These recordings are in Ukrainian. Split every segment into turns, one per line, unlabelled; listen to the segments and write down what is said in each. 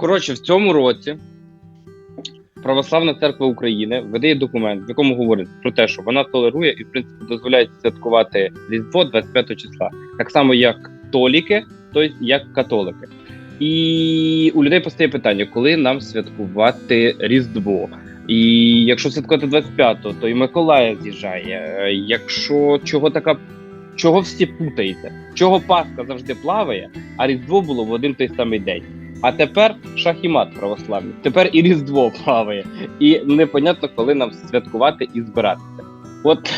Коротше, в цьому році Православна церква України видає документ, в якому говорить про те, що вона толерує і, в принципі, дозволяє святкувати Різдво 25 числа, так само як толіки, тобто як католики. І у людей постає питання, коли нам святкувати Різдво. І якщо святкувати 25-го, то і Миколая з'їжджає. Якщо чого така, чого всі путаєте? Чого Пасха завжди плаває, а Різдво було в один той самий день. А тепер шах і мат православний. Тепер і Різдво плаває. І непонятно, коли нам святкувати і збиратися. От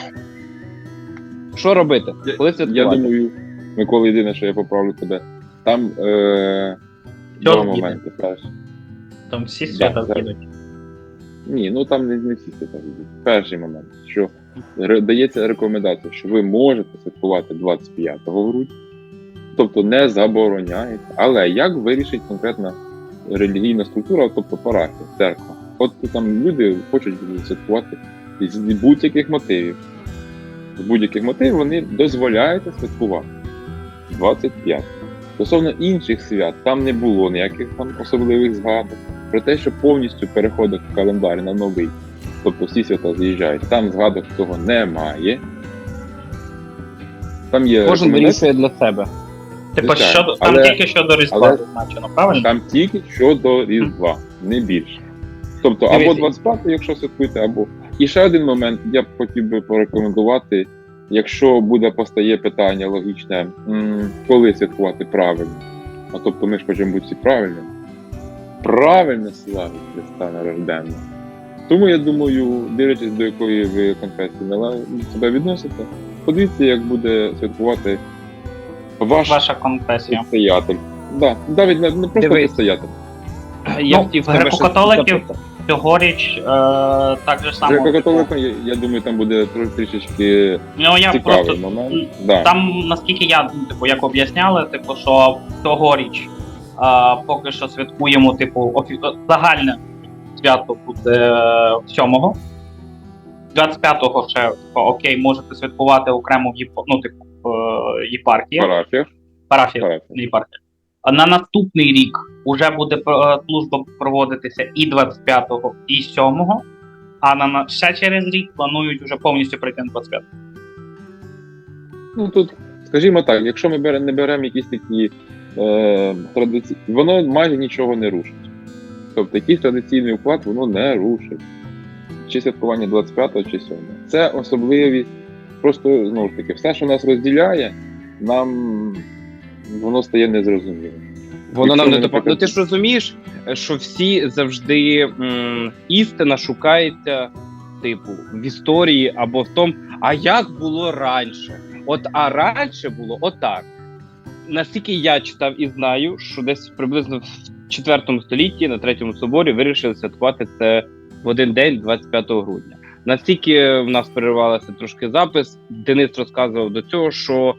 що робити?
Я-
Коли
Я
святкувати?
думаю, Микола, єдине, що я поправлю тебе. Там е, два моменти. Перший.
Там всі свята
да.
з'їдуть.
Ні, ну там не, не всі свята йдуть. Перший момент, що дається рекомендація, що ви можете святкувати 25 грудня, тобто не забороняється. Але як вирішить конкретна релігійна структура, тобто парафія, церква? От там люди хочуть святкувати з будь-яких мотивів. З будь-яких мотивів вони дозволяють святкувати 25. Стосовно інших свят, там не було ніяких там особливих згадок. Про те, що повністю переходить календар на новий, тобто всі свята з'їжджають, там згадок цього немає. Там є
Кожен вирішує для себе.
Типу,
Звичайно,
щодо, там
але-
тільки щодо Різдва
але-
зазначено, правильно?
там тільки щодо Різдва, не більше. Тобто або
Дивись,
25, якщо святкуєте, або. І ще один момент, я б хотів би порекомендувати, якщо буде постає питання логічне, м, коли святкувати правильно. А тобто ми ж хочемо бути всі правильними. Правильно славить Христа нарожденного. Тому я думаю, дивлячись до якої ви конфесії нала- себе відносите, подивіться, як буде святкувати ваш
Ваша конфесія.
настоятель. Да, навіть не, не просто
Дивись.
настоятель.
Я
Ну,
хотів тебе щось
греко-католиків
запитати.
Цьогоріч е, так же само.
Греко-католиком, я, я думаю, там буде тро- трішечки
Ну я
цікавий
просто
момент. Да.
там, наскільки я ну, типу, як об'ясняли, типу, що цьогоріч е, поки що святкуємо, типу, офі... загальне свято буде 7-го. 25-го ще типу, окей, можете святкувати окремо в єп... ну, типу, е, єпархіях.
Парафія.
Парафія,
Парафія.
не єпархія. А на наступний рік вже буде е, служба проводитися і 25-го, і 7-го, а на, ще через рік планують вже повністю прийти на 25-го.
Ну тут, скажімо так, якщо ми бере, не беремо якісь такі е, традиції, воно майже нічого не рушить. Тобто якийсь традиційний уклад воно не рушить. Чи святкування 25 чи 7. Це особливість. Просто знову ж таки, все, що нас розділяє, нам воно стає незрозумілим.
Воно нам не допоможе. Ну ти ж розумієш, що всі завжди м, істина шукається, типу, в історії або в тому, а як було раніше? От а раніше було отак. Наскільки я читав і знаю, що десь приблизно в 4 столітті на третьому соборі вирішили святкувати це в один день, 25 грудня. Настільки в нас перервалося трошки запис, Денис розказував до цього, що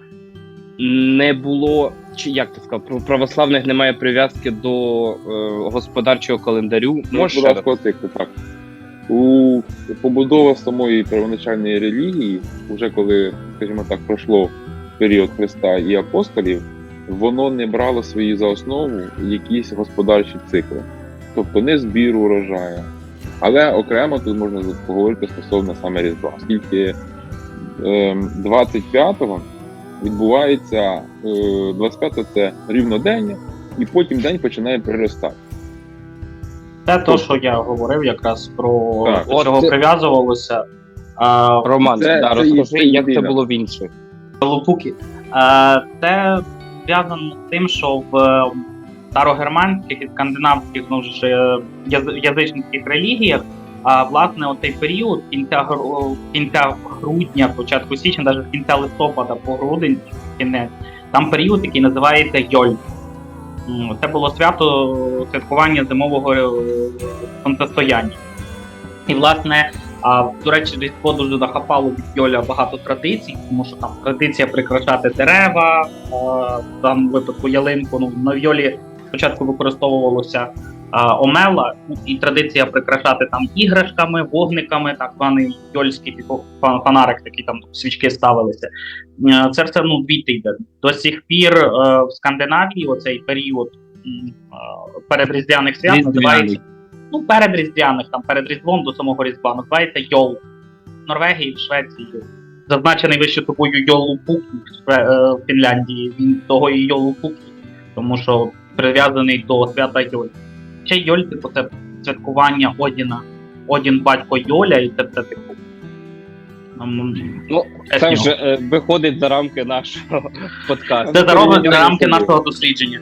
не було, чи як ти сказав, про православних немає прив'язки до е, господарчого календарю. Може,
Господарського циклу, так. У побудова самої первоначальної релігії, вже коли, скажімо так, пройшло період Христа і апостолів, воно не брало свої за основу якісь господарчі цикли, тобто не збір урожаю. Але окремо тут можна поговорити стосовно саме Різдва, оскільки ем, 25-го відбувається е, 25-го це рівнодення, і потім день починає приростати.
Це то, що я говорив якраз про
Так.
до чого
це-
прив'язувалося. А,
Роман,
Це-
да,
це
розкажи, як це було в інших.
Лопуки. Е, Це зв'язано з тим, що в е, старогерманських і скандинавських ну, ж, е, язичницьких релігіях, а власне оцей період кінця, кінця грудня, початку січня, навіть кінця листопада по грудень, кінець, там період, який називається Йоль. Це було свято святкування зимового е, сонцестояння. І, власне, а до речі, Різдво дуже захапало від Йоля багато традицій, тому що там традиція прикрашати дерева, а, в випадку ялинку. Ну на Йолі спочатку використовувалося а, омела, і традиція прикрашати там іграшками, вогниками, так званий йольський фонарик, такий там свічки ставилися. Це все ну дві йде. До сих пір е, в Скандинавії оцей період передріздвяних свят називається. Ну, передріздвяних, там перед Різдвом до самого Різдва називається Йол. В Норвегії, в Швеції. Зазначений вище тобою Йолупук е, в Фінляндії. Він того і Йолупук, тому що прив'язаний до свята Йоль. Ще Йоль, типу, це святкування Одіна. Одін батько Йоля, і це, це типу.
Ну,
Е,
Це вже е, виходить за рамки нашого подкасту.
Це за рамки нашого дослідження.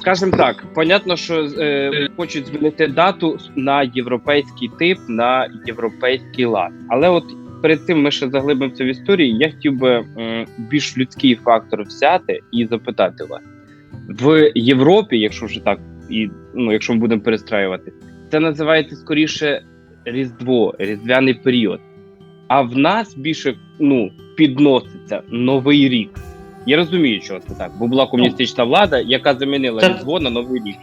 Скажімо так, понятно, що е, хочуть змінити дату на європейський тип, на європейський лад. Але от перед цим ми ще заглибимося в історії. Я хотів би м, більш людський фактор взяти і запитати вас в Європі, якщо вже так, і ну, якщо ми будемо перестраювати, це називається скоріше Різдво, різдвяний період. А в нас більше ну, підноситься Новий рік. Я розумію, чого це так, бо була комуністична влада, яка замінила
Це-
Різдво на Новий рік.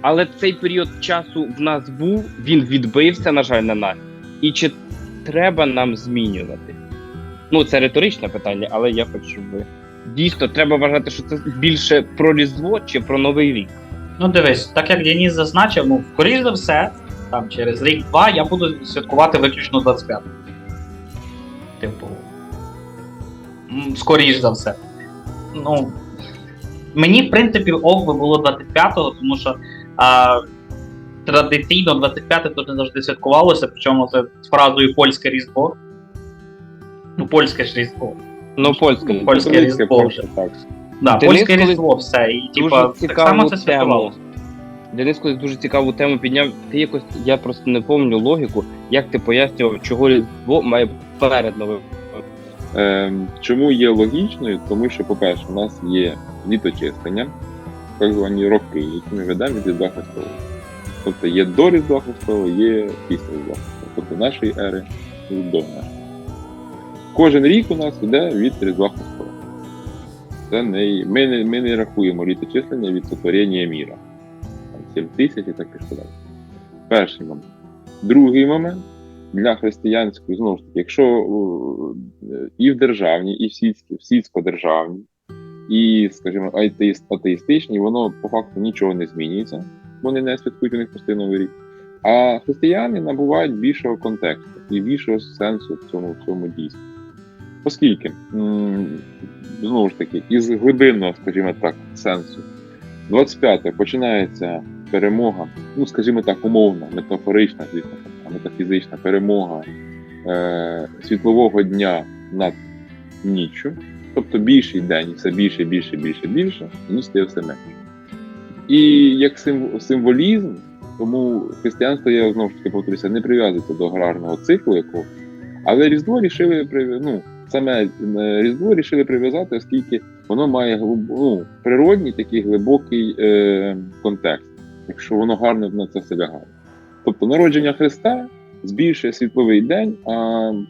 Але цей період часу в нас був, він відбився, на жаль, на нас. І чи треба нам змінювати? Ну, це риторичне питання, але я хочу, щоб ви. Дійсно, треба вважати, що це більше про Різдво чи про Новий рік.
Ну дивись, так як Деніс зазначив, ну, скоріш за все, там через рік-два я буду святкувати виключно 25. Типу. Скоріш за все. Ну. Мені, в принципі, ок би було 25-го, тому що а, традиційно 25 тут не завжди святкувалося, причому це з фразою польське різдво. Ну, польське ж різдво.
Ну, польське.
Польське Різдво
так.
Да,
Денис
польське
колись
різдво, все. І
Дуже
типа, так
цікаву
само це
тему.
святкувалося.
Денис колись дуже цікаву тему підняв. Ти якось, я просто не пам'ятаю логіку, як ти пояснював, чого Різдво має перед новим.
Ем, чому є логічною? Тому що, по-перше, у нас є літочислення, так звані роки, які ми ведемо від Різдва Христового. Тобто є до Різдва Христового, є після Різдва Христового. Тобто нашої ери і до нашої. Кожен рік у нас йде від Різдва Христового. Це не, ми, не, ми не рахуємо літочислення від сотворення міра. Там 7 тисяч і так і далі. Перший момент. Другий момент для християнської, знову ж таки, якщо е, і в державній, і в сільській, в сільсько-державній, і, скажімо, атеїст, атеїстичній, воно по факту нічого не змінюється, вони не святкують у них новий рік. А християни набувають більшого контексту і більшого сенсу в цьому, в цьому дійстві. Оскільки, знову ж таки, із глибинного, скажімо так, сенсу, 25 починається перемога, ну, скажімо так, умовна, метафорична, звісно, а метафізична перемога е, світлового дня над ніччю, тобто більший день, все більше, більше, більше, більше, ніч стає все менше. І як символ- символізм, тому християнство, я знову ж таки повторюся, не прив'язується до аграрного циклу якого, але Різдво рішили ну, саме е, Різдво рішили прив'язати, оскільки воно має глиб- ну, природній такий глибокий е, контекст, якщо воно гарно на це все лягає. Тобто народження Христа збільшує світловий день, а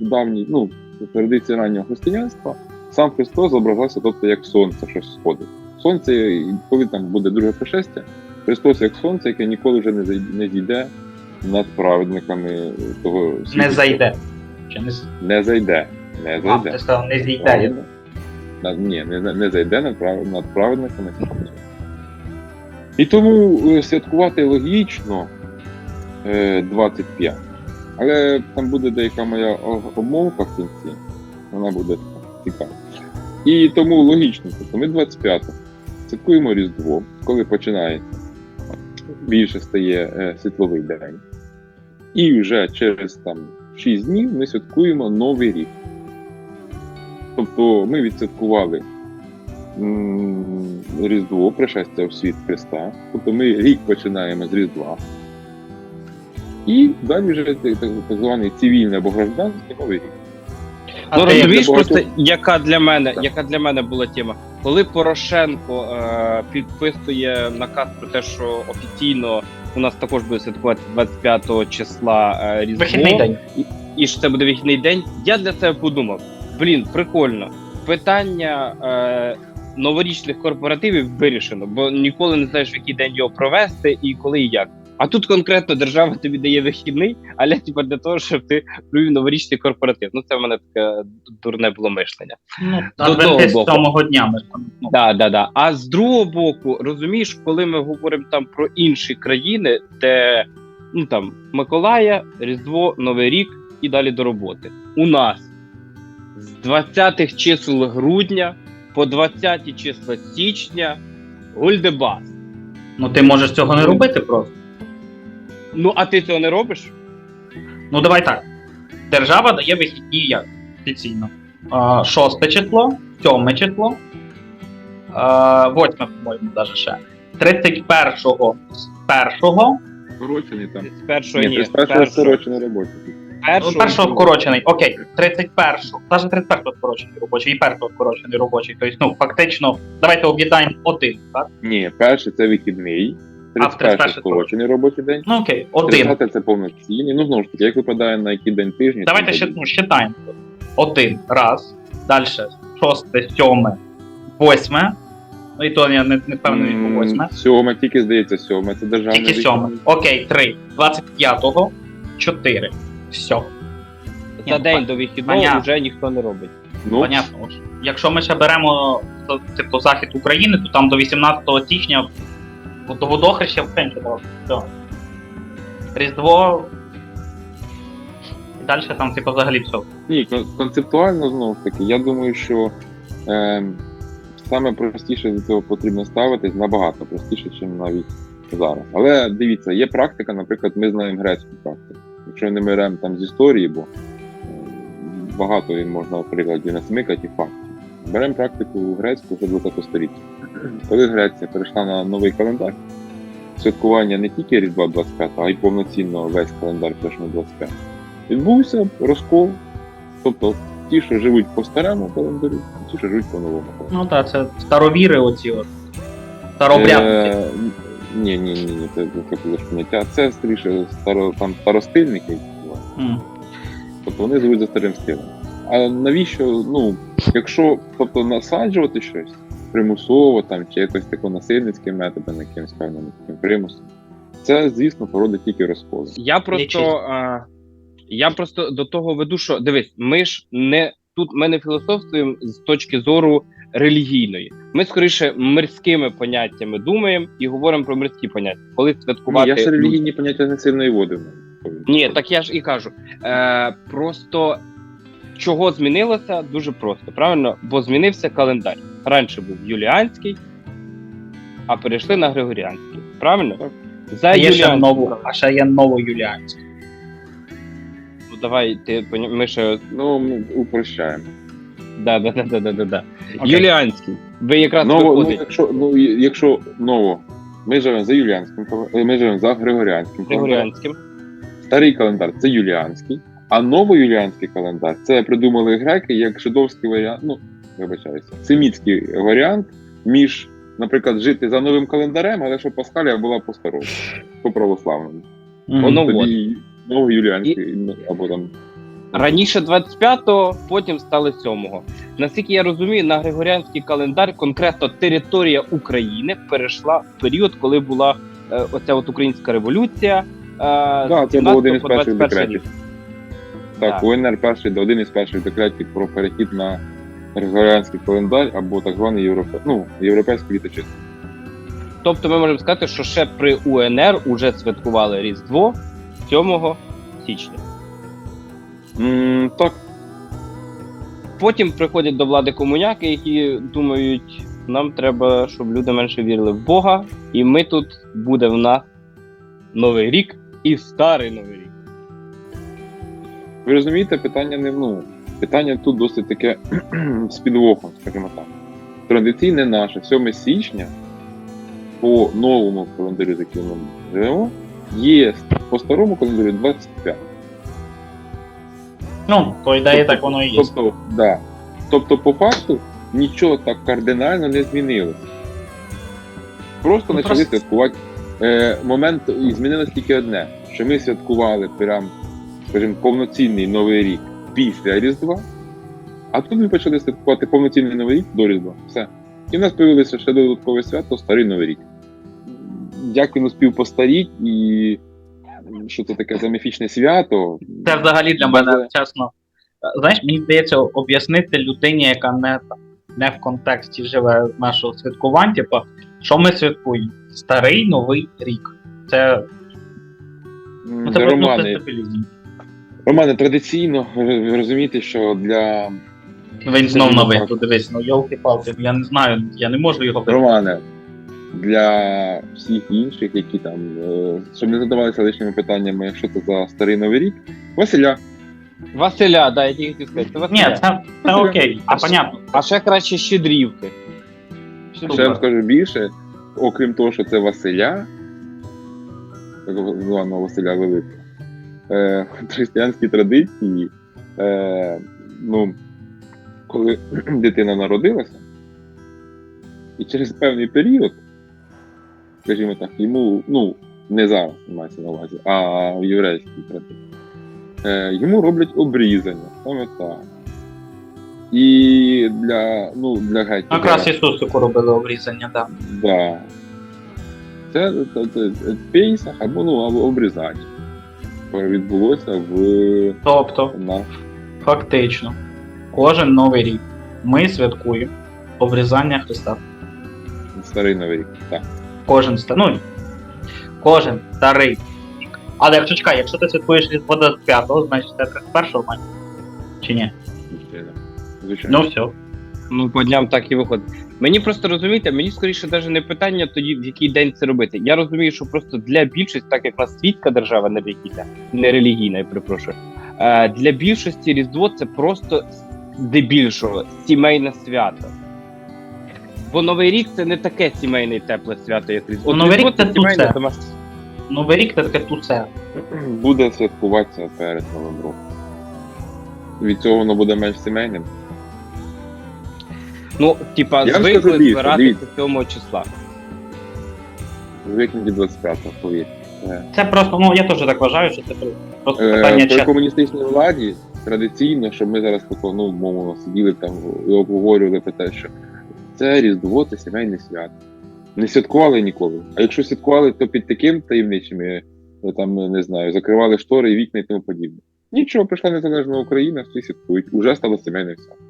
в давній, ну, в традиції раннього християнства сам Христос зображався, тобто як сонце, що сходить. Сонце, коли там буде друге пришестя, Христос як сонце, яке ніколи вже не зайде- не зійде над праведниками того світу.
Не зайде. Не з-
Не зайде.
А, ти сказав, не зійде.
На- Ні, не, не зайде над, над праведниками. І тому е, святкувати логічно е, 25. Але там буде деяка моя обмовка в кінці. Вона буде цікава. І тому логічно, тобто ми 25-го святкуємо Різдво, коли починається більше стає е, світловий день. І вже через там 6 днів ми святкуємо Новий рік. Тобто ми відсвяткували Різдво, пришестя в світ Христа. Тобто ми рік починаємо з Різдва. І далі вже так, званий цивільний або гражданський новий рік.
А
ну
ти
розумієш,
багатьох-
просто яка для мене, яка для мене була тема. Коли Порошенко е, підписує наказ про те, що офіційно у нас також буде святкувати 25 числа е, Різдво,
Вихідний день.
і що це буде вихідний день, я для себе подумав: блін, прикольно. Питання е, новорічних корпоративів вирішено, бо ніколи не знаєш, в який день його провести і коли і як. А тут конкретно держава тобі дає вихідний, але типа для того, щоб ти провів новорічний корпоратив. Ну це в мене таке дурне було мишлення.
Ну,
До того боку.
сьомого дня ми там. Ну,
Да, да, да. А з другого боку, розумієш, коли ми говоримо там про інші країни, де ну там Миколая, Різдво, Новий рік і далі до роботи. У нас з 20-х чисел грудня по 20 числа січня Гульдебас.
ну ти можеш цього не робити просто.
Ну, а ти цього не робиш?
Ну давай так. Держава дає вихідні як офіційно. А, Шосте число, сьоме число, а, восьме, по-моєму, навіть ще. 31-го з першого,
Скорочений там.
З першого
Ні,
ні. з
першого, скорочений робочий.
Ну, першого скорочений, окей, 31-го, навіть 31-го скорочений робочий, і першого скорочений робочий. Тобто, ну, фактично, давайте об'єднаємо один, так?
Ні, перший це вихідний,
А, в
31
31
скорочений робочий день.
Ну окей, один.
30 це повноцінний. Ну, знову ж таки, як випадає на який день тижня.
Давайте ще ну, считаємо. Один, раз, далі шосте, сьоме, восьме. Ну і то я не, не впевнений по восьме.
Сьоме, тільки здається, сьоме. Це державний
Тільки сьоме. Окей, три. 25-го, чотири. Все.
За
Ні,
день
ну,
до вихідного
понятно.
вже ніхто не робить.
Ну,
Понятно. Якщо ми ще беремо то, типу захід України, то там до 18 січня до водохреща в центрі. Все. Різдво. І далі там, типу, взагалі все.
Ні, концептуально знову ж таки, я думаю, що е, саме простіше до цього потрібно ставитись набагато простіше, ніж навіть зараз. Але дивіться, є практика, наприклад, ми знаємо грецьку практику. Якщо не беремо там з історії, бо е, багато їм можна прикладі насмикати і фактів. Беремо практику грецьку вже 20 століття. Коли Греція перейшла на новий календар, святкування не тільки Різдва 25, а й повноцінно весь календар пройшов 25. Відбувся розкол Тобто ті, що живуть по старому календарю, ті, що живуть по новому календарю.
Ну так, це старовіри оці от. Старообрядники.
Е, Ні, ні, ні, ні, це таке було. Це скоріше старо, там, старостильники,
М.
тобто вони живуть за старим стилем. А навіщо, ну, якщо тобто, насаджувати щось примусово там, чи якось тако насильницьким методом, якимось певним таким примусом, це, звісно, породить тільки розколи.
Я просто, а, я просто до того веду, що дивись, ми ж не тут ми не філософствуємо з точки зору релігійної. Ми скоріше мирськими поняттями думаємо і говоримо про мирські поняття. Коли
Ні, я ж релігійні поняття не сильно і водив.
Ні, так я ж і кажу. Е, просто чого змінилося дуже просто, правильно? Бо змінився календар. Раніше був юліанський, а перейшли на григоріанський. Правильно?
Так.
За
А є ще нову, а ще є новоюліанське.
Ну, давай, ти ми ще.
Ну, ми упрощаємо.
Да, да, да, да, да, да, да.
Окей.
Юліанський. Ви якраз
Ново, ну, якщо, ну, і- якщо ново, ми живемо за юліанським, календарем, ми живемо за григоріанським календарем.
григоріанським.
Старий календар це юліанський, а новоюліанський календар це придумали греки як жидовський варіант, ну, вибачаюся, семітський варіант між, наприклад, жити за новим календарем, але щоб Пасхалія була по старому, по православному.
Мгм.
Воно- Ну,
Тоді новоюліанський, ну, або там.
Раніше 25-го, потім стали 7-го. Наскільки я розумію, на григоріанський календар конкретно територія України перейшла в період, коли була е, оця от українська революція. Е,
Да, це був один із перших декретів. Так,
Так.
УНР перший, один із перших декретів про перехід на григоріанський календар або так званий європе... ну, європейський літочис.
Тобто ми можемо сказати, що ще при УНР уже святкували Різдво 7 січня.
М, так,
Потім приходять до влади комуняки, які думають, нам треба, щоб люди менше вірили в Бога, і ми тут буде в нас Новий рік і старий Новий рік.
Ви розумієте, питання не ну, питання тут досить таке з підвохом, скажімо так. Традиційне наше 7 січня по новому календарю, за яким ми живемо, є по старому календарю 25.
Ну, по ідеї так воно і є.
Тобто, да. тобто, по факту нічого так кардинально не змінилося. Просто
Ну,
почали
просто-
святкувати. Е, момент і змінилось тільки одне: що ми святкували прям, скажімо, повноцінний новий рік після Різдва, а тут ми почали святкувати повноцінний новий рік до Різдва. Все. І в нас з'явилося ще додаткове свято Старий Новий рік. як він успів постаріти і що це таке за міфічне свято.
Це взагалі для мене, чесно. Знаєш, мені здається, об'яснити людині, яка не, не в контексті живе нашого святкування, типу, що ми святкуємо? Старий новий рік. Це, ну, це дестабілізм.
Романе, традиційно розумієте, що для
Він знов новий,
так.
то дивись, ну йолки-палки, я не знаю, я не можу його вибрати.
Романе, для всіх інших, які там, е, щоб не задавалися лишніми питаннями, що це за старий новий рік, Василя.
Василя, да, я тільки хотів сказати. це
Ні,
Василя.
це, це окей,
А
понятно.
А ще краще щедрівки.
Ще я вам скажу більше, окрім того, що це Василя, так званого Василя Великого, е, в християнській традиції, е, ну, коли дитина народилася, і через певний період, скажімо так, йому, ну, не зараз мається на увазі, а в єврейській традиції, е, йому роблять обрізання, саме так. І для, ну, для геть.
Якраз Ісусику робили обрізання, так.
Да. Це, це, це, це пейсах або, ну, або обрізання. Відбулося в
Тобто,
на
фактично, кожен новий рік ми святкуємо обрізання Христа.
старий новий рік. Так.
Кожен ну, кожен старий. Але якщо чекай, якщо ти святкуєш Різдво 25-го, значить це 31-го має. Чи ні?
Звичайно. Звичайно.
Ну все.
Ну, по дням так і виходить. Мені просто розумієте, мені скоріше навіть не питання тоді, в який день це робити. Я розумію, що просто для більшості, так як у нас світська держава не релігійна, не релігійна, я перепрошую. Е, для більшості Різдво це просто здебільшого сімейне свято. Бо Новий рік це не таке сімейне і тепле свято, як Різдво.
Новий рік це
сімейне
тусе.
домашнє.
Новий рік це таке тусе.
Буде святкуватися перед Новим роком. Від цього воно буде менш сімейним.
Ну, типа,
Я вам
звикли
більше,
збиратися
дивіться.
7 числа.
Звикнуть від 25-го, повірте. Е,
Це просто, ну я теж так вважаю, що це просто
Е,
питання
При
часу.
комуністичній владі традиційно, щоб ми зараз тако, ну, мовно сиділи там і обговорювали про те, що це Різдво, це сімейне свято. Не святкували ніколи. А якщо святкували, то під таким таємничими, ну, там, не знаю, закривали штори, вікна і тому подібне. Нічого, прийшла незалежна Україна, всі святкують, уже стало сімейним свято.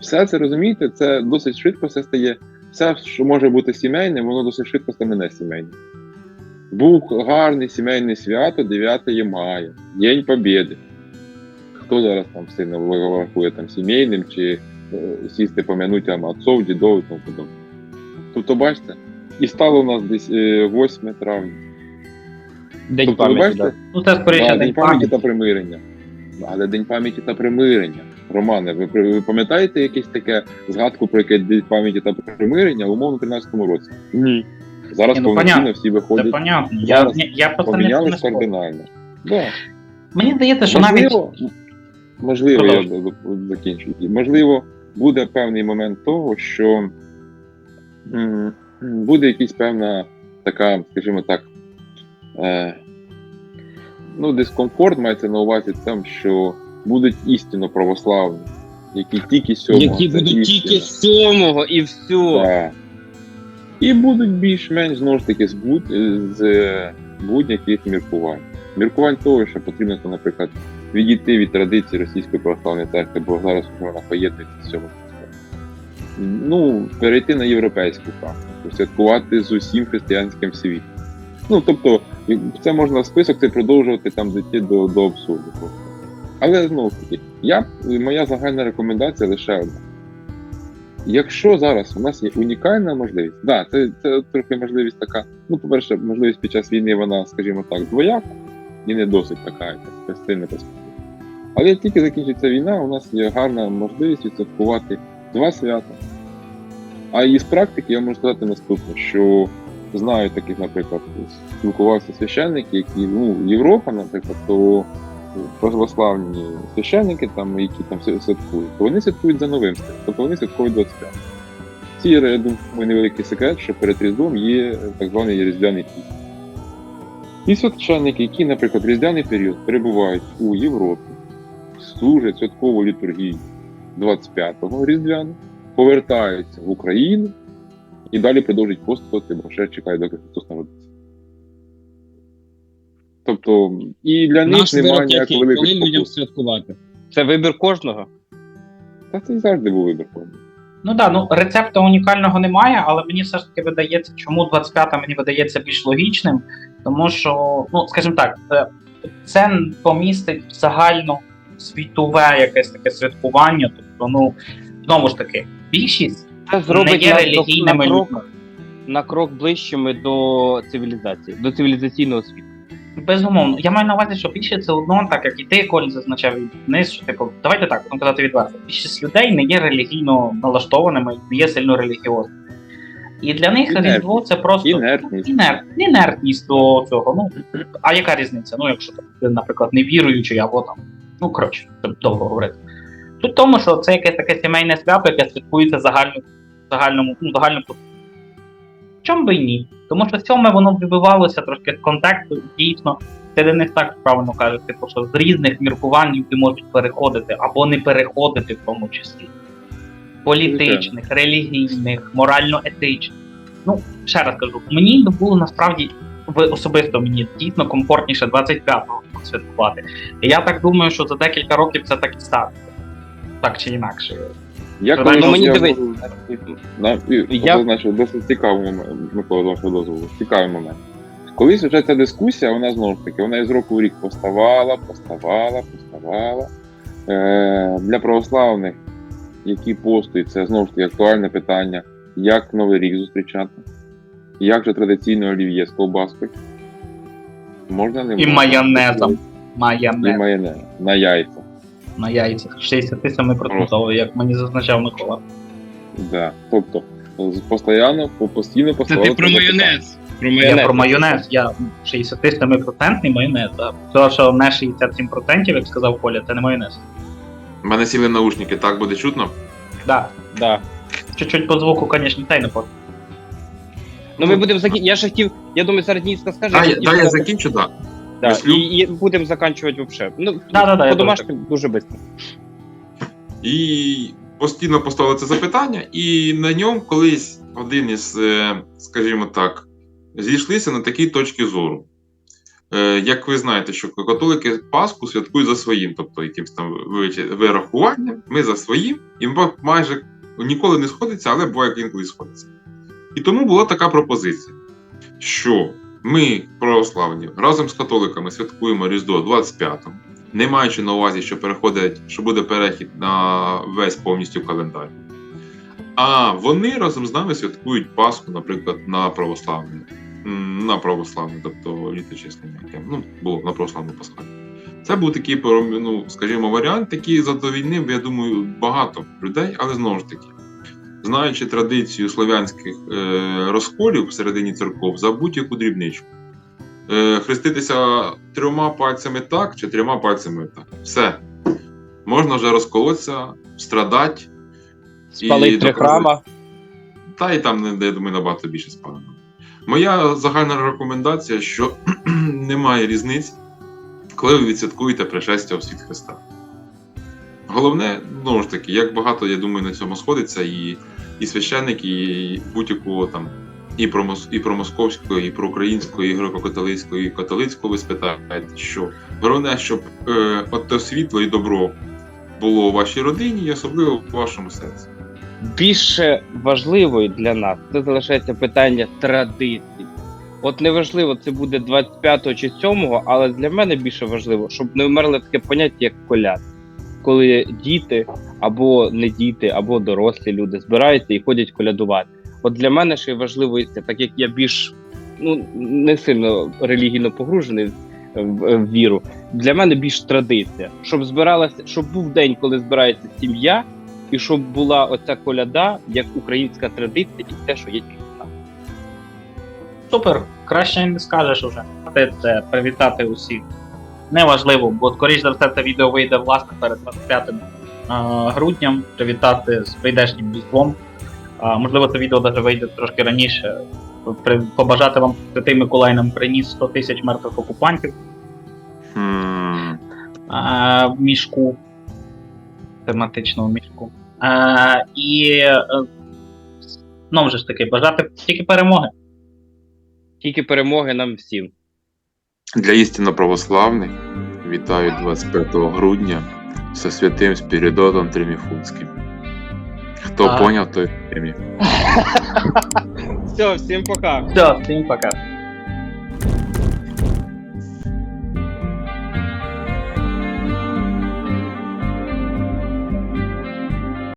Все це розумієте, це досить швидко все стає. Все, що може бути сімейним, воно досить швидко стане не сімейним. Був гарний сімейне свято 9 мая, День Побєди. Хто зараз там сильно рахує там сімейним чи е, сісти помянуть там отцов, дідов і тому подобне. Тобто, бачите, і стало у нас десь е, 8 травня.
День
Тобто,
пам'яті.
бачите,
Да.
Ну це скоріше
Да,
день
День пам'яті та примирення. Але День пам'яті та примирення. Романе, ви, ви пам'ятаєте якесь таке згадку про яке День пам'яті та примирення в умовно 13-му році? Ні. Зараз
Ні, ну,
повноцінно всі
Це
виходять,
понятно. Я,
зараз
я
помінялись кардинально. Да.
Мені здається, що навіть
можливо, можливо, я
Продовжуй.
з- з- закінчу. Можливо, буде певний момент того, що буде якась певна така, скажімо так, е, ну, дискомфорт мається на увазі тим, що будуть істинно православні, які тільки сьомого.
Які будуть
істина.
тільки сьомого і все.
Так. І будуть більш-менш знову ж таки з, буд... з будь-яких міркувань. Міркувань того, що потрібно, наприклад, відійти від традиції Російської православної церкви, бо зараз вона поєднується з цього. Ну, перейти на європейську практику, святкувати з усім християнським світом. Ну, тобто, це можна список цей продовжувати там дійти до, до абсурду. Але знову ж таки, я, моя загальна рекомендація лише одна. Якщо зараз у нас є унікальна можливість, да, це, це трохи можливість така. Ну, по-перше, можливість під час війни вона, скажімо так, двояка і не досить така якась сильна. Але як тільки закінчиться війна, у нас є гарна можливість відсвяткувати два свята. А із практики я можу сказати наступне, що знаю таких, наприклад, спілкувався священники, які ну, Європа, наприклад, то православні священники, там, які там святкують, то вони святкують за новим стилем, тобто вони святкують 25. Ці, я думаю, невеликий секрет, що перед Різдвом є так званий Різдвяний піст. І священники, які, наприклад, в різдвяний період перебувають у Європі, служать святкову літургію 25-го різдвяного, повертаються в Україну і далі продовжують постувати, бо ще чекають, доки Христос народиться.
Тобто, і для них
Наш
немає
вибір
ніякої
який? Коли людям святкувати? Це вибір кожного.
Та це завжди був вибір. кожного.
Ну так, ну рецепту унікального немає, але мені все ж таки видається, чому 25 мені видається більш логічним, тому що, ну скажімо так, е, це помістить загально світове якесь таке святкування. Тобто, ну знову ж таки, більшість
Це зробить
є релігійними
на крок,
людьми.
на крок ближчими до цивілізації, до цивілізаційного світу.
Безумовно, я маю на увазі, що більше це одно, так як і ти, Коль, зазначав вниз, що типу, давайте так, будемо казати відверто. Більшість людей не є релігійно налаштованими, не є сильно релігіозними. І для них
Інертність.
Різдво це просто
Інертність.
інер... інертність до цього. Ну, а яка різниця? Ну, якщо ти, наприклад, не віруючий або там. Ну, коротше, це довго говорити. Тут в тому, що це якесь таке сімейне свято, яке святкується загально, загальному, ну, загально Чому би і ні? Тому що сьоме воно вибивалося трошки з контексту, і дійсно, ти Денис так правильно каже, типу, що з різних міркувань люди можуть переходити або не переходити в тому числі. Політичних, релігійних, морально-етичних. Ну, ще раз кажу, мені було насправді ви- особисто мені дійсно комфортніше 25-го святкувати. І я так думаю, що за декілька років це так і станеться. Так чи інакше.
Я
Ну,
колись
мені
я
дивись. Я-
зазначив, досить цікавий момент, Микола, вашого дозволу, цікавий момент. Колись вже ця дискусія, вона знову ж таки, вона із року в рік поставала, поставала, поставала. Е, для православних, які постують, це знову ж таки актуальне питання, як Новий рік зустрічати, як же традиційно олів'є з ковбаскою. Можна не
І
можна?
майонезом.
І
Майонез
майонез на яйця.
на яйцях 67%, як мені зазначав Микола.
Да. Тобто, з- постійно, по- постійно поставили.
Про
Я про майонез, я 67% майонез. Да. Все, що не 67%, як сказав Коля, це не майонез.
У мене сіли наушники, так буде чутно?
Да.
Да.
Чуть-чуть по звуку, звісно, та й не по.
Ну ми будемо закін... Я ще хотів, я думаю, серед Ніцка скаже.
Дай,
і-
дай я закінчу, так.
Да,
Мислю.
і, і будемо закінчувати взагалі. Ну,
Да-да-да,
по домашньому дуже швидко.
І постійно поставили це запитання, і на ньому колись один із, е, скажімо так, зійшлися на такій точці зору. Е, Як ви знаєте, що католики Пасху святкують за своїм, тобто якимось там вирахуванням, ми за своїм, і майже ніколи не сходиться, але буває інколи сходиться. І тому була така пропозиція, що ми, православні, разом з католиками святкуємо Різдво 25-го, не маючи на увазі, що переходить, що буде перехід на весь повністю календар. А вони разом з нами святкують Пасху, наприклад, на православне. На православне, тобто літочисне, яке ну, було на православну Пасхаль. Це був такий, ну, скажімо, варіант, який задовільнив, я думаю, багато людей, але знову ж таки, знаючи традицію слов'янських е, розколів всередині церков за будь-яку дрібничку. Е, хреститися трьома пальцями так чи трьома пальцями так. Все. Можна вже розколотися, страдати,
Спалить три храма.
та і там, я думаю, набагато більше спалено. Моя загальна рекомендація, що немає різниці, коли ви відсвяткуєте пришестя в світ Христа. Головне, знову ж таки, як багато, я думаю, на цьому сходиться, і, і священники, і будь-якого там, і про, мос- і про московського, і про українського, і греко-католицького, і католицького ви спитаєте, що головне, щоб е, от те світло і добро було у вашій родині, і особливо в вашому серці.
Більше важливою для нас це залишається питання традицій. От неважливо, це буде 25 чи 7, але для мене більше важливо, щоб не вмерло таке поняття, як коляд. Коли діти або не діти, або дорослі люди збираються і ходять колядувати. От для мене ще важливо так як я більш ну не сильно релігійно погружений в віру. Для мене більш традиція, щоб збиралася, щоб був день, коли збирається сім'я, і щоб була оця коляда як українська традиція, і те, що є тільки там.
Супер, краще не скажеш уже. Це, це привітати усіх. Неважливо, бо скоріш за все це відео вийде власне перед 25 а, грудням. Привітати з прийдешнім різдвом. Можливо, це відео навіть вийде трошки раніше. Побажати вам Святий Миколай нам приніс 100 тисяч мертвих окупантів
Хм.
а, в мішку. Тематичному мішку. А, і е, ну, ж таки, бажати тільки перемоги.
Тільки перемоги нам всім.
Для істинно православних вітаю 25 грудня зі святим Спірідотом Триміфунським. Хто
А.
поняв, той в темі.
Все, всім пока.
Все, всім пока.